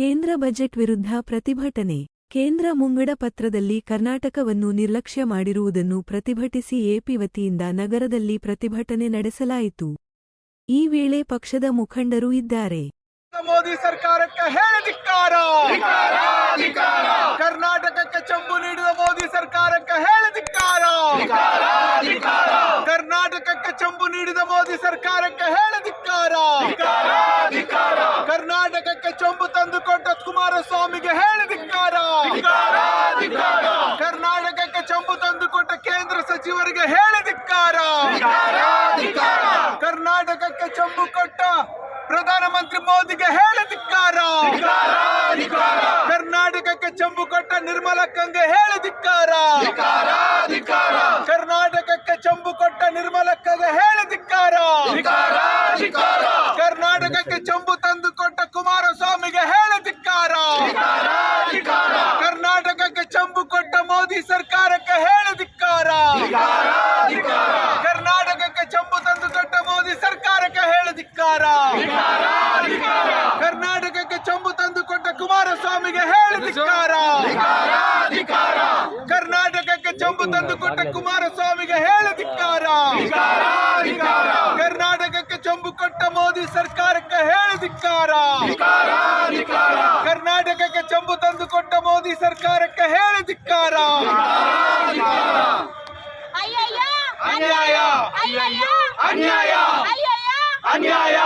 ಕೇಂದ್ರ ಬಜೆಟ್ ವಿರುದ್ಧ ಪ್ರತಿಭಟನೆ. ಕೇಂದ್ರ ಮುಂಗಡ ಪತ್ರದಲ್ಲಿ ಕರ್ನಾಟಕವನ್ನು ನಿರ್ಲಕ್ಷ್ಯ ಮಾಡಿರುವುದನ್ನು ಪ್ರತಿಭಟಿಸಿ ಎಪಿ ವತಿಯಿಂದ ನಗರದಲ್ಲಿ ಪ್ರತಿಭಟನೆ ನಡೆಸಲಾಯಿತು. ಈ ವೇಳೆ ಪಕ್ಷದ ಮುಖಂಡರು ಇದ್ದಾರೆ. ಮೋದಿ ಸರ್ಕಾರಕ್ಕೆ ಹೇಳಿದಿಕ್ಕಾರ ಕರ್ನಾಟಕಕ್ಕೆ ಚಂಬು ನೀಡಿದ ಮೋದಿ ಸರ್ಕಾರಕ್ಕೆ ಹೇಳಿದಿಕ್ಕಾರ ಕರ್ನಾಟಕಕ್ಕೆ ಚಂಬು ನೀಡಿದ ಮೋದಿ ಸರ್ಕಾರಕ್ಕೆ ಹೇಳಿದಿಕ್ಕಾರ ಕರ್ನಾಟಕಕ್ಕೆ ಚಂಬು ತಂದುಕೊಟ್ಟ ಕುಮಾರಸ್ವಾಮಿಗೆ ಹೇಳಿದಿಕ್ಕಾರ ಕರ್ನಾಟಕಕ್ಕೆ ಚಂಬು ತಂದುಕೊಟ್ಟ ಕೇಂದ್ರ ಸಚಿವರಿಗೆ ಹೇಳಿದಿಕ್ಕಾರ ಕರ್ನಾಟಕಕ್ಕೆ ಚಂಬು ಕೊಟ್ಟ ಪ್ರಧಾನಮಂತ್ರಿ ಮೋದಿಗೆ ಹೇಳಿದಿಕ್ಕಾರ ಕರ್ನಾಟಕಕ್ಕೆ ಚಂಬು ಕೊಟ್ಟ ನಿರ್ಮಲಕ್ಕಂಗೆ ಹೇಳಿದಿಕ್ಕಾರ ಕರ್ನಾಟಕಕ್ಕೆ ಚಂಬು ಕೊಟ್ಟ ನಿರ್ಮಲಕ್ಕಂಗೆ ಹೇಳಿದಿಕ್ಕಾರ ಕರ್ನಾಟಕಕ್ಕೆ ಚಂಬು ತಂದು ಕೊಟ್ಟ ಕುಮಾರಸ್ವಾಮಿಗೆ ಹೇಳಿದಿಕ್ಕಾರ ಕರ್ನಾಟಕಕ್ಕೆ ಚಂಬು ಕೊಟ್ಟ ಮೋದಿ ಸರ್ಕಾರಕ್ಕೆ ಹೇಳಿದಿಕ್ಕಾರ ಕರ್ನಾಟಕಕ್ಕೆ ಚಂಬು ತಂದು ಕೊಟ್ಟ ಮೋದಿ ಸರ್ಕಾರಕ್ಕೆ ಹೇಳಿದಿಕ್ಕಾರ ಕರ್ನಾಟಕಕ್ಕೆ ಚಂಬು ತಂದು ಕೊಟ್ಟ ಕುಮಾರಸ್ವಾಮಿಗೆ ಹೇಳಿದಿಕ್ಕಾರ ಕರ್ನಾಟಕಕ್ಕೆ ಚಂಬು ತಂದು ಕೊಟ್ಟ ಕುಮಾರಸ್ವಾಮಿಗೆ ಹೇಳಿದಿಕ್ಕಾರ ಕರ್ನಾಟಕಕ್ಕೆ ಚಂಬು ಕೊಟ್ಟ ಮೋದಿ ಸರ್ಕಾರಕ್ಕೆ ಹೇಳಿದಿಕ್ಕಾರ ಕರ್ನಾಟಕಕ್ಕೆ ಚಂಬು ತಂದು ಕೊಟ್ಟ ಮೋದಿ ಸರ್ಕಾರಕ್ಕೆ ಹೇಳಿದಿಕ್ಕಾರ ಅಯ್ಯಯ್ಯೋ ಅನ್ಯಾಯ ಅಯ್ಯಯ್ಯೋ. ಅನ್ಯಾಯ. ಅನ್ಯಾಯ